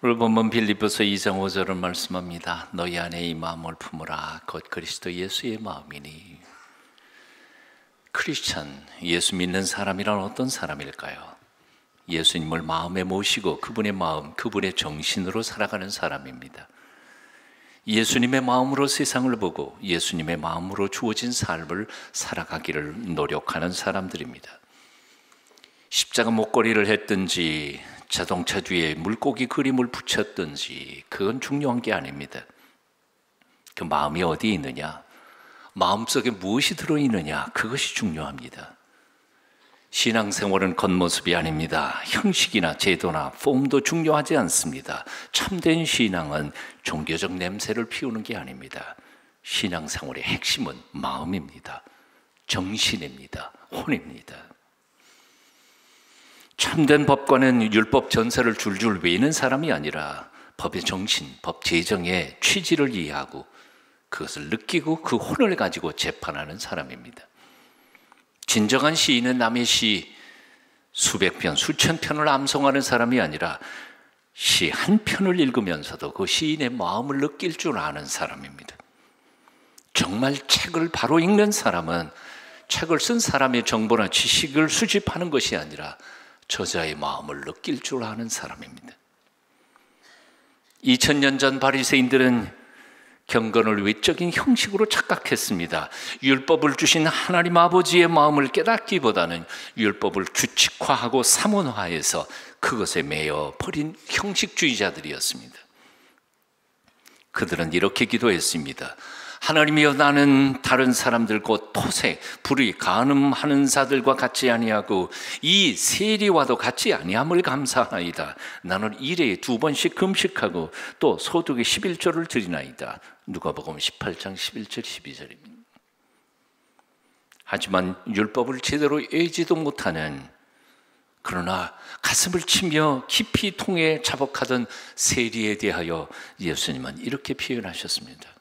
본문 빌립보서 2장 5절은 말씀합니다. 너희 안에 이 마음을 품으라 곧 그리스도 예수의 마음이니 크리스천 예수 믿는 사람이란 어떤 사람일까요? 예수님을 마음에 모시고 그분의 마음, 그분의 정신으로 살아가는 사람입니다. 예수님의 마음으로 세상을 보고 예수님의 마음으로 주어진 삶을 살아가기를 노력하는 사람들입니다. 십자가 목걸이를 했든지 자동차 뒤에 물고기 그림을 붙였든지 그건 중요한 게 아닙니다. 그 마음이 어디 있느냐? 마음속에 무엇이 들어있느냐? 그것이 중요합니다. 신앙생활은 겉모습이 아닙니다. 형식이나 제도나 폼도 중요하지 않습니다. 참된 신앙은 종교적 냄새를 피우는 게 아닙니다. 신앙생활의 핵심은 마음입니다. 정신입니다. 혼입니다. 참된 법관은 율법 전설을 줄줄 외는 사람이 아니라 법의 정신, 법 제정의 취지를 이해하고 그것을 느끼고 그 혼을 가지고 재판하는 사람입니다. 진정한 시인은 남의 시 수백 편, 수천 편을 암송하는 사람이 아니라 시 한 편을 읽으면서도 그 시인의 마음을 느낄 줄 아는 사람입니다. 정말 책을 바로 읽는 사람은 책을 쓴 사람의 정보나 지식을 수집하는 것이 아니라 저자의 마음을 느낄 줄 아는 사람입니다. 2000년 전 바리새인들은 경건을 외적인 형식으로 착각했습니다. 율법을 주신 하나님 아버지의 마음을 깨닫기보다는 율법을 규칙화하고 사문화해서 그것에 매여 버린 형식주의자들이었습니다. 그들은 이렇게 기도했습니다. 하나님이여 나는 다른 사람들 곧 토색, 불의, 간음하는 자들과 같이 아니하고 이 세리와도 같이 아니함을 감사하나이다. 나는 일에 두 번씩 금식하고 또 소득의 11조를 드리나이다. 누가복음 18장 11절 12절입니다. 하지만 율법을 제대로 외지도 못하는 그러나 가슴을 치며 깊이 통해 자복하던 세리에 대하여 예수님은 이렇게 표현하셨습니다.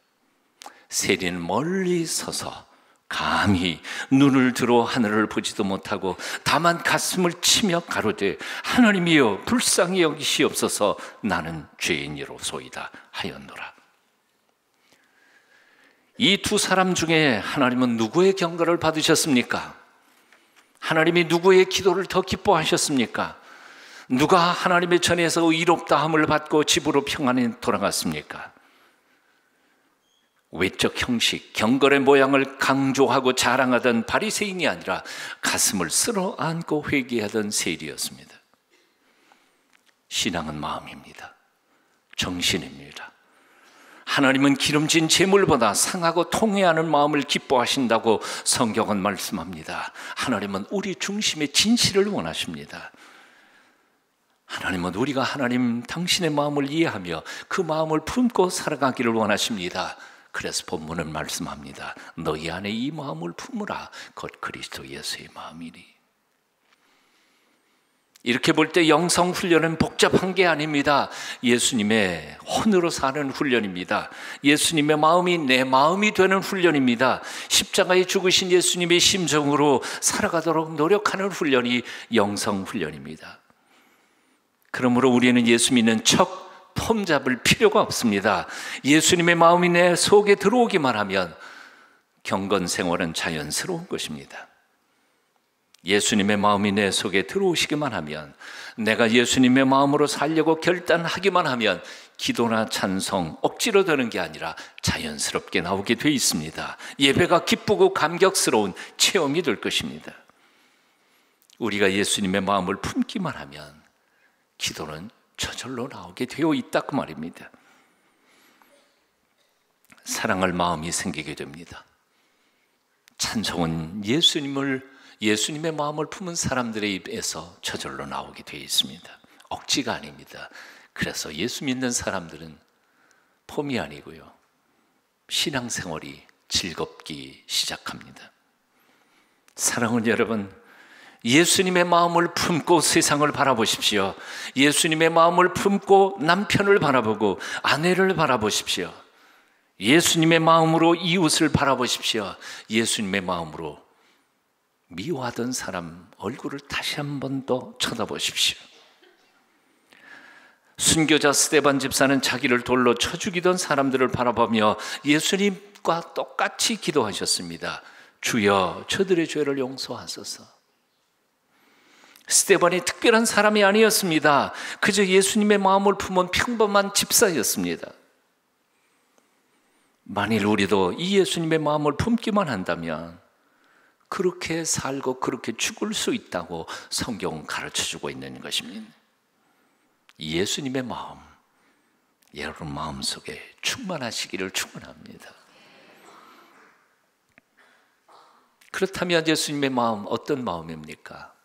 세리는 멀리 서서 감히 눈을 들어 하늘을 보지도 못하고 다만 가슴을 치며 가로되 하나님이여 불쌍히 여기시옵소서 나는 죄인이로소이다 하였노라. 이 두 사람 중에 하나님은 누구의 경거를 받으셨습니까? 하나님이 누구의 기도를 더 기뻐하셨습니까? 누가 하나님의 전에서 의롭다함을 받고 집으로 평안히 돌아갔습니까? 외적 형식, 경건의 모양을 강조하고 자랑하던 바리새인이 아니라 가슴을 쓸어 안고 회개하던 세리였습니다. 신앙은 마음입니다. 정신입니다. 하나님은 기름진 재물보다 상하고 통회하는 마음을 기뻐하신다고 성경은 말씀합니다. 하나님은 우리 중심의 진실을 원하십니다. 하나님은 우리가 하나님 당신의 마음을 이해하며 그 마음을 품고 살아가기를 원하십니다. 그래서 본문은 말씀합니다. 너희 안에 이 마음을 품으라. 곧 그리스도 예수의 마음이니. 이렇게 볼 때 영성 훈련은 복잡한 게 아닙니다. 예수님의 혼으로 사는 훈련입니다. 예수님의 마음이 내 마음이 되는 훈련입니다. 십자가에 죽으신 예수님의 심정으로 살아가도록 노력하는 훈련이 영성 훈련입니다. 그러므로 우리는 예수 믿는 척 폼 잡을 필요가 없습니다. 예수님의 마음이 내 속에 들어오기만 하면 경건 생활은 자연스러운 것입니다. 예수님의 마음이 내 속에 들어오시기만 하면 내가 예수님의 마음으로 살려고 결단하기만 하면 기도나 찬송 억지로 되는 게 아니라 자연스럽게 나오게 돼 있습니다. 예배가 기쁘고 감격스러운 체험이 될 것입니다. 우리가 예수님의 마음을 품기만 하면 기도는 저절로 나오게 되어 있다고 말입니다. 사랑할 마음이 생기게 됩니다. 찬송은 예수님을 예수님의 마음을 품은 사람들의 입에서 저절로 나오게 되어 있습니다. 억지가 아닙니다. 그래서 예수 믿는 사람들은 폼이 아니고요. 신앙생활이 즐겁기 시작합니다. 사랑하는 여러분, 예수님의 마음을 품고 세상을 바라보십시오. 예수님의 마음을 품고 남편을 바라보고 아내를 바라보십시오. 예수님의 마음으로 이웃을 바라보십시오. 예수님의 마음으로 미워하던 사람 얼굴을 다시 한 번 더 쳐다보십시오. 순교자 스테반 집사는 자기를 돌로 쳐 죽이던 사람들을 바라보며 예수님과 똑같이 기도하셨습니다. 주여 저들의 죄를 용서하소서. 스테반이 특별한 사람이 아니었습니다. 그저 예수님의 마음을 품은 평범한 집사였습니다. 만일 우리도 이 예수님의 마음을 품기만 한다면 그렇게 살고 그렇게 죽을 수 있다고 성경은 가르쳐 주고 있는 것입니다. 예수님의 마음, 여러분 마음 속에 충만하시기를 축원합니다. 그렇다면 예수님의 마음 어떤 마음입니까?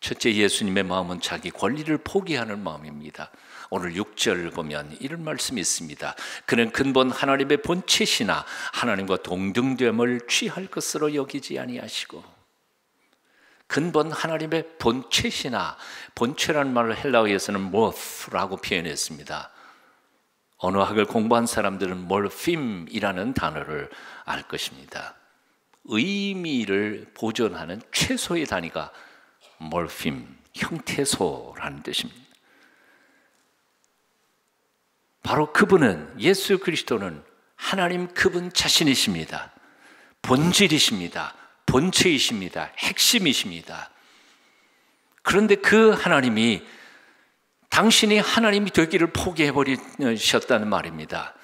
첫째 예수님의 마음은 자기 권리를 포기하는 마음입니다. 오늘 6절 보면 이런 말씀이 있습니다. 그는 근본 하나님의 본체시나 하나님과 동등됨을 취할 것으로 여기지 아니하시고 근본 하나님의 본체시나 본체라는 말을 헬라어에서는 모스라고 표현했습니다. 언어학을 공부한 사람들은 몰핌이라는 단어를 알 것입니다. 의미를 보존하는 최소의 단위가 몰핌, 형태소라는 뜻입니다. 바로 그분은 예수 그리스도는 하나님 그분 자신이십니다. 본질이십니다. 본체이십니다. 핵심이십니다. 그런데 그 하나님이 당신이 하나님이 되기를 포기해 버리셨다는 말입니다.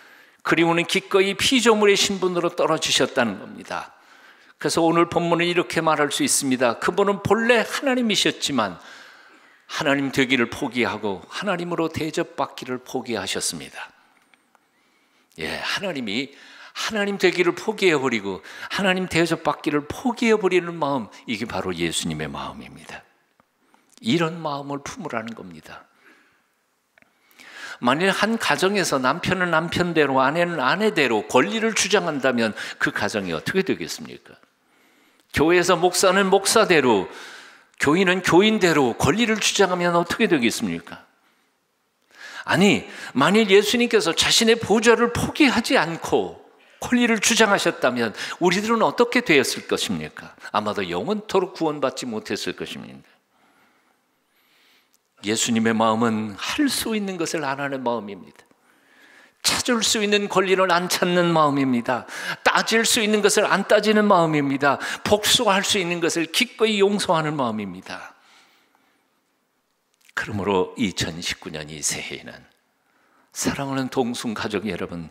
그리고는 기꺼이 피조물의 신분으로 떨어지셨다는 겁니다. 그래서 오늘 본문은 이렇게 말할 수 있습니다. 그분은 본래 하나님이셨지만 하나님 되기를 포기하고 하나님으로 대접받기를 포기하셨습니다. 예, 하나님이 하나님 되기를 포기해 버리고 하나님 대접받기를 포기해 버리는 마음 이게 바로 예수님의 마음입니다. 이런 마음을 품으라는 겁니다. 만일 한 가정에서 남편은 남편대로 아내는 아내대로 권리를 주장한다면 그 가정이 어떻게 되겠습니까? 교회에서 목사는 목사대로 교인은 교인대로 권리를 주장하면 어떻게 되겠습니까? 아니, 만일 예수님께서 자신의 보좌를 포기하지 않고 권리를 주장하셨다면 우리들은 어떻게 되었을 것입니까? 아마도 영원토록 구원받지 못했을 것입니다. 예수님의 마음은 할 수 있는 것을 안 하는 마음입니다. 찾을 수 있는 권리를 안 찾는 마음입니다. 따질 수 있는 것을 안 따지는 마음입니다. 복수할 수 있는 것을 기꺼이 용서하는 마음입니다. 그러므로 2019년 이 새해에는 사랑하는 동순 가족 여러분,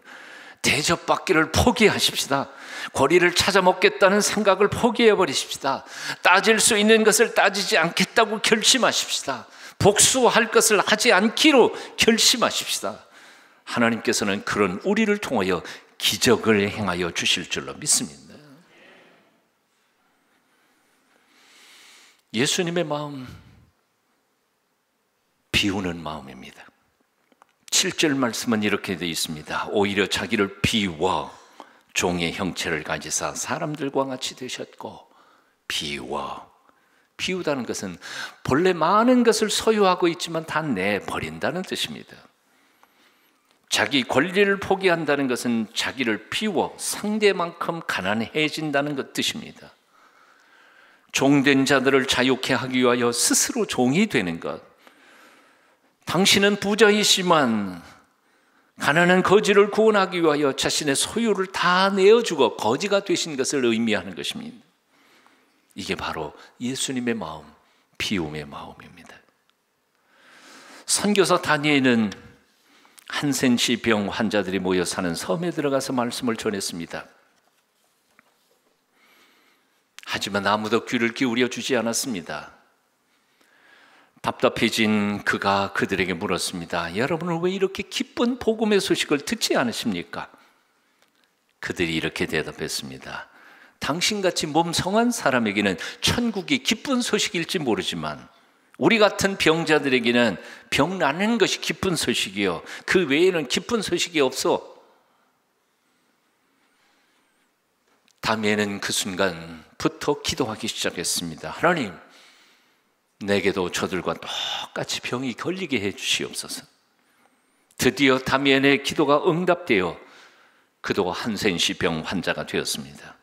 대접받기를 포기하십시다. 권리를 찾아 먹겠다는 생각을 포기해 버리십시다. 따질 수 있는 것을 따지지 않겠다고 결심하십시다. 복수할 것을 하지 않기로 결심하십시다. 하나님께서는 그런 우리를 통하여 기적을 행하여 주실 줄로 믿습니다. 예수님의 마음 비우는 마음입니다. 7절 말씀은 이렇게 되어 있습니다. 오히려 자기를 비워 종의 형체를 가지사 사람들과 같이 되셨고 비워 비우다는 것은 본래 많은 것을 소유하고 있지만 다 내버린다는 뜻입니다. 자기 권리를 포기한다는 것은 자기를 비워 상대만큼 가난해진다는 것 뜻입니다. 종된 자들을 자유케 하기 위하여 스스로 종이 되는 것. 당신은 부자이지만 가난한 거지를 구원하기 위하여 자신의 소유를 다 내어주고 거지가 되신 것을 의미하는 것입니다. 이게 바로 예수님의 마음, 비움의 마음입니다. 선교사 다니엘은 한센시 병 환자들이 모여 사는 섬에 들어가서 말씀을 전했습니다. 하지만 아무도 귀를 기울여 주지 않았습니다. 답답해진 그가 그들에게 물었습니다. 여러분은 왜 이렇게 기쁜 복음의 소식을 듣지 않으십니까? 그들이 이렇게 대답했습니다. 당신같이 몸 성한 사람에게는 천국이 기쁜 소식일지 모르지만 우리 같은 병자들에게는 병 나는 것이 기쁜 소식이요. 그 외에는 기쁜 소식이 없어. 다음에는 그 순간부터 기도하기 시작했습니다. 하나님, 내게도 저들과 똑같이 병이 걸리게 해 주시옵소서. 드디어 다미엔의 기도가 응답되어 그도 한센시 병 환자가 되었습니다.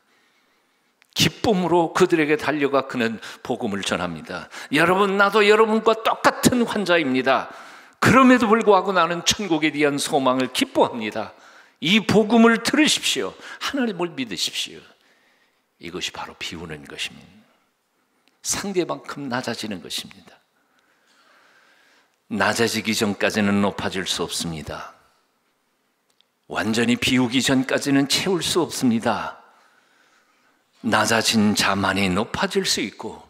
기쁨으로 그들에게 달려가 그는 복음을 전합니다. 여러분, 나도 여러분과 똑같은 환자입니다. 그럼에도 불구하고 나는 천국에 대한 소망을 기뻐합니다. 이 복음을 들으십시오. 하나님을 믿으십시오. 이것이 바로 비우는 것입니다. 상대만큼 낮아지는 것입니다. 낮아지기 전까지는 높아질 수 없습니다. 완전히 비우기 전까지는 채울 수 없습니다. 낮아진 자만이 높아질 수 있고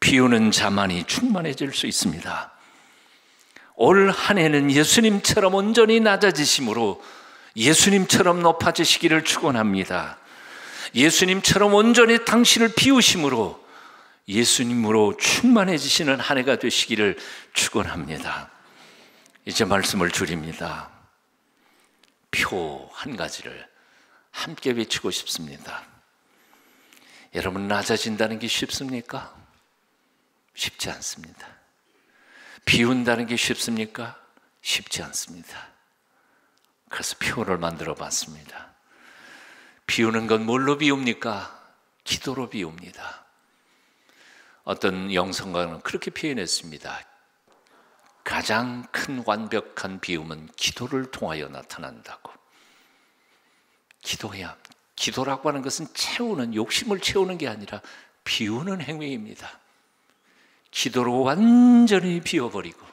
비우는 자만이 충만해질 수 있습니다. 올 한 해는 예수님처럼 온전히 낮아지심으로 예수님처럼 높아지시기를 축원합니다. 예수님처럼 온전히 당신을 비우심으로 예수님으로 충만해지시는 한 해가 되시기를 축원합니다. 이제 말씀을 줄입니다. 표 한 가지를 함께 외치고 싶습니다. 여러분 낮아진다는 게 쉽습니까? 쉽지 않습니다. 비운다는 게 쉽습니까? 쉽지 않습니다. 그래서 표를 만들어 봤습니다. 비우는 건 뭘로 비웁니까? 기도로 비웁니다. 어떤 영성가는 그렇게 표현했습니다. 가장 큰 완벽한 비움은 기도를 통하여 나타난다고. 기도해야. 기도라고 하는 것은 채우는, 욕심을 채우는 게 아니라 비우는 행위입니다. 기도로 완전히 비워버리고,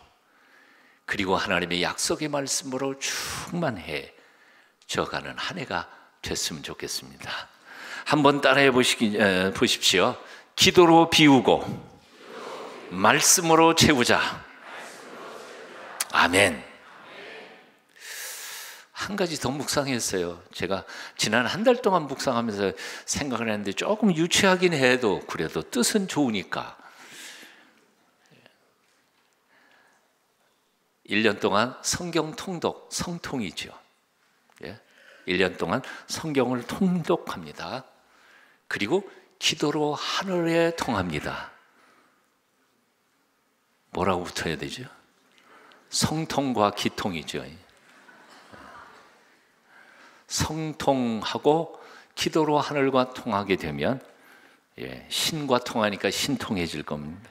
그리고 하나님의 약속의 말씀으로 충만해 져가는 한 해가 됐으면 좋겠습니다. 한번 따라해 보시기, 에, 보십시오. 기도로 비우고, 말씀으로 채우자. 아멘. 한 가지 더 묵상했어요. 제가 지난 한 달 동안 묵상하면서 생각을 했는데 조금 유치하긴 해도 그래도 뜻은 좋으니까. 1년 동안 성경 통독, 성통이죠. 예? 1년 동안 성경을 통독합니다. 그리고 기도로 하늘에 통합니다. 뭐라고 붙어야 되죠? 성통과 기통이죠. 성통하고 기도로 하늘과 통하게 되면 예, 신과 통하니까 신통해질 겁니다.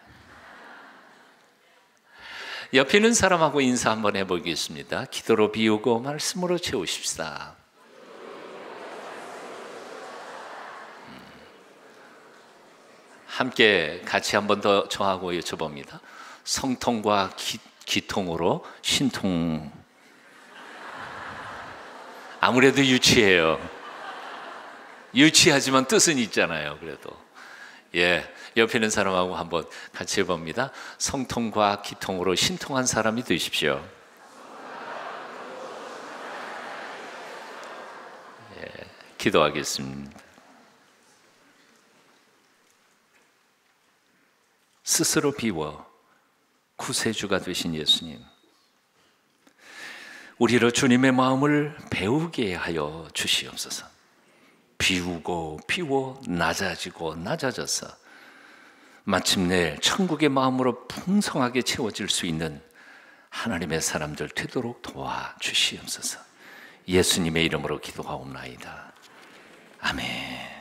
옆에 있는 사람하고 인사 한번 해보겠습니다. 기도로 비우고 말씀으로 채우십시다. 음. 함께 같이 한번 더 저하고 여쭤봅니다. 성통과 기, 기통으로 신통. 아무래도 유치해요. 유치하지만 뜻은 있잖아요. 그래도. 예. 옆에 있는 사람하고 한번 같이 해봅니다. 성통과 기통으로 신통한 사람이 되십시오. 예, 기도하겠습니다. 스스로 비워 구세주가 되신 예수님. 우리로 주님의 마음을 배우게 하여 주시옵소서. 비우고 비워 낮아지고 낮아져서 마침내 천국의 마음으로 풍성하게 채워질 수 있는 하나님의 사람들 되도록 도와 주시옵소서. 예수님의 이름으로 기도하옵나이다. 아멘.